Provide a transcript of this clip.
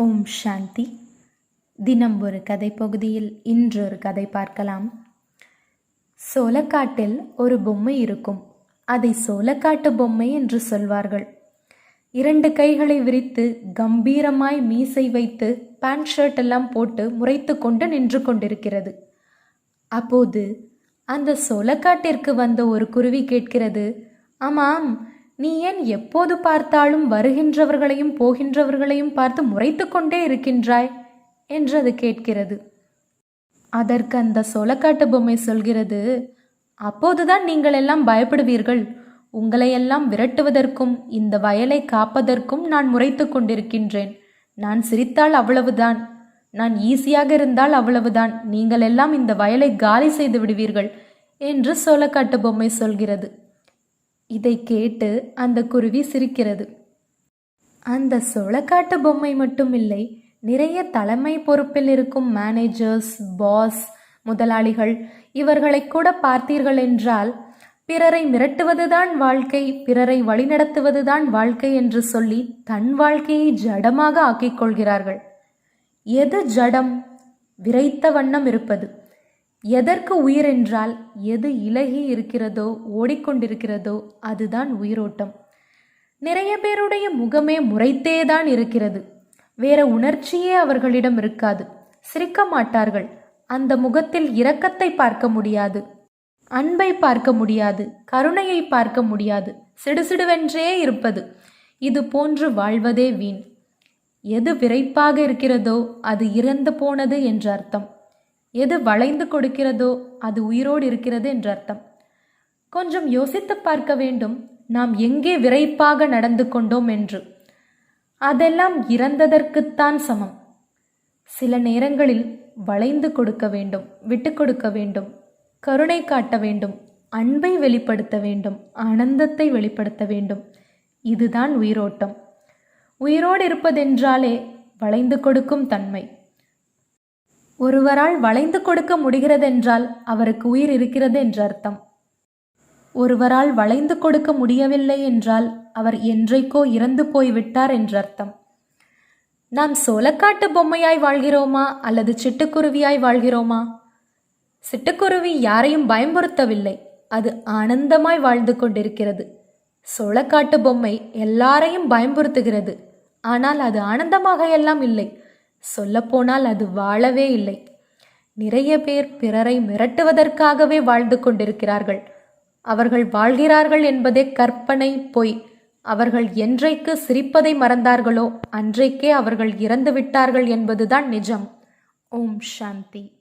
ஓம் சாந்தி. தினம் ஒரு கதை பகுதியில் இன்றொரு கதை பார்க்கலாம். சோளக்காட்டில் ஒரு பொம்மை இருக்கும். அதை சோளக்காட்டு பொம்மை என்று சொல்வார்கள். இரண்டு கைகளை விரித்து கம்பீரமாய் மீசை வைத்து பேண்ட் ஷர்ட் எல்லாம் போட்டு முறைத்து கொண்டு நின்று கொண்டிருக்கிறது. அப்போது அந்த சோளக்காட்டிற்கு வந்த ஒரு குருவி கேட்கிறது ஆமாம் நீ ஏன் எப்போது பார்த்தாலும் வருகின்றவர்களையும் போகின்றவர்களையும் பார்த்து முறைத்து கொண்டே இருக்கின்றாய்? என்று அது கேட்கிறது. அதற்கு அந்த சோளக்காட்டு பொம்மை சொல்கிறது அப்போதுதான் நீங்கள் எல்லாம் பயப்படுவீர்கள். உங்களையெல்லாம் விரட்டுவதற்கும் இந்த வயலை காப்பதற்கும் நான் முறைத்து கொண்டிருக்கின்றேன். நான் சிரித்தால் அவ்வளவுதான். நான் ஈஸியாக இருந்தால் அவ்வளவுதான். நீங்கள் எல்லாம் இந்த வயலை காலி செய்து விடுவீர்கள் என்று சோளக்காட்டு பொம்மை சொல்கிறது. இதை கேட்டு அந்த குருவி சிரிக்கிறது. அந்த சோளக்காட்டு பொம்மை மட்டும் இல்லை நிறைய தலைமை பொறுப்பில் இருக்கும் மேனேஜர்ஸ் பாஸ் முதலாளிகள் இவர்களை கூட பார்த்தீர்கள் என்றால் பிறரை மிரட்டுவதுதான் வாழ்க்கை பிறரை வழிநடத்துவதுதான் வாழ்க்கை என்று சொல்லி தன் வாழ்க்கையை ஜடமாக ஆக்கிக் கொள்கிறார்கள். எது ஜடம்? விரைத்த வண்ணம் இருப்பது. எதற்கு உயிர் என்றால் எது இலகி இருக்கிறதோ ஓடிக்கொண்டிருக்கிறதோ அதுதான் உயிரோட்டம். நிறைய பேருடைய முகமே முறைத்தேதான் இருக்கிறது. வேற உணர்ச்சியே அவர்களிடம் இருக்காது. சிரிக்க மாட்டார்கள். அந்த முகத்தில் இரக்கத்தை பார்க்க முடியாது. அன்பை பார்க்க முடியாது. கருணையை பார்க்க முடியாது. சிடுசிடுவென்றே இருப்பது. இது போன்று வாழ்வதே வீண். எது விரைப்பாக இருக்கிறதோ அது இறந்து போனது என்று அர்த்தம். எது வளைந்து கொடுக்கிறதோ அது உயிரோடு இருக்கிறது என்று அர்த்தம். கொஞ்சம் யோசித்து பார்க்க வேண்டும் நாம் எங்கே விரைப்பாக நடந்து கொண்டோம் என்று. அதெல்லாம் இறந்ததற்குத்தான் சமம். சில நேரங்களில் வளைந்து கொடுக்க வேண்டும் விட்டு கொடுக்க வேண்டும் கருணை காட்ட வேண்டும் அன்பை வெளிப்படுத்த வேண்டும் ஆனந்தத்தை வெளிப்படுத்த வேண்டும். இதுதான் உயிரோட்டம். உயிரோடு இருப்பதென்றாலே வளைந்து கொடுக்கும் தன்மை. ஒருவரால் வளைந்து கொடுக்க முடிகிறதென்றால் அவருக்கு உயிர் இருக்கிறது என்று அர்த்தம். ஒருவரால் வளைந்து கொடுக்க முடியவில்லை என்றால் அவர் என்றைக்கோ இறந்து போய்விட்டார் என்று அர்த்தம். நாம் சோளக்காட்டு பொம்மையாய் வாழ்கிறோமா அல்லது சிட்டுக்குருவியாய் வாழ்கிறோமா? சிட்டுக்குருவி யாரையும் பயமுறுத்தவில்லை அது ஆனந்தமாய் வாழ்ந்து கொண்டிருக்கிறது. சோளக்காட்டு பொம்மை எல்லாரையும் பயம்புறுத்துகிறது. ஆனால் அது ஆனந்தமாக எல்லாம் இல்லை. சொல்லப்போனால் அது வாழவே இல்லை. நிறைய பேர் பிறரை மிரட்டுவதற்காகவே வாழ்ந்து கொண்டிருக்கிறார்கள். அவர்கள் வாழ்கிறார்கள் என்பதே கற்பனை பொய். அவர்கள் என்றைக்கு சிரிப்பதை மறந்தார்களோ அன்றைக்கே அவர்கள் இறந்து விட்டார்கள் என்பதுதான் நிஜம். ஓம் சாந்தி.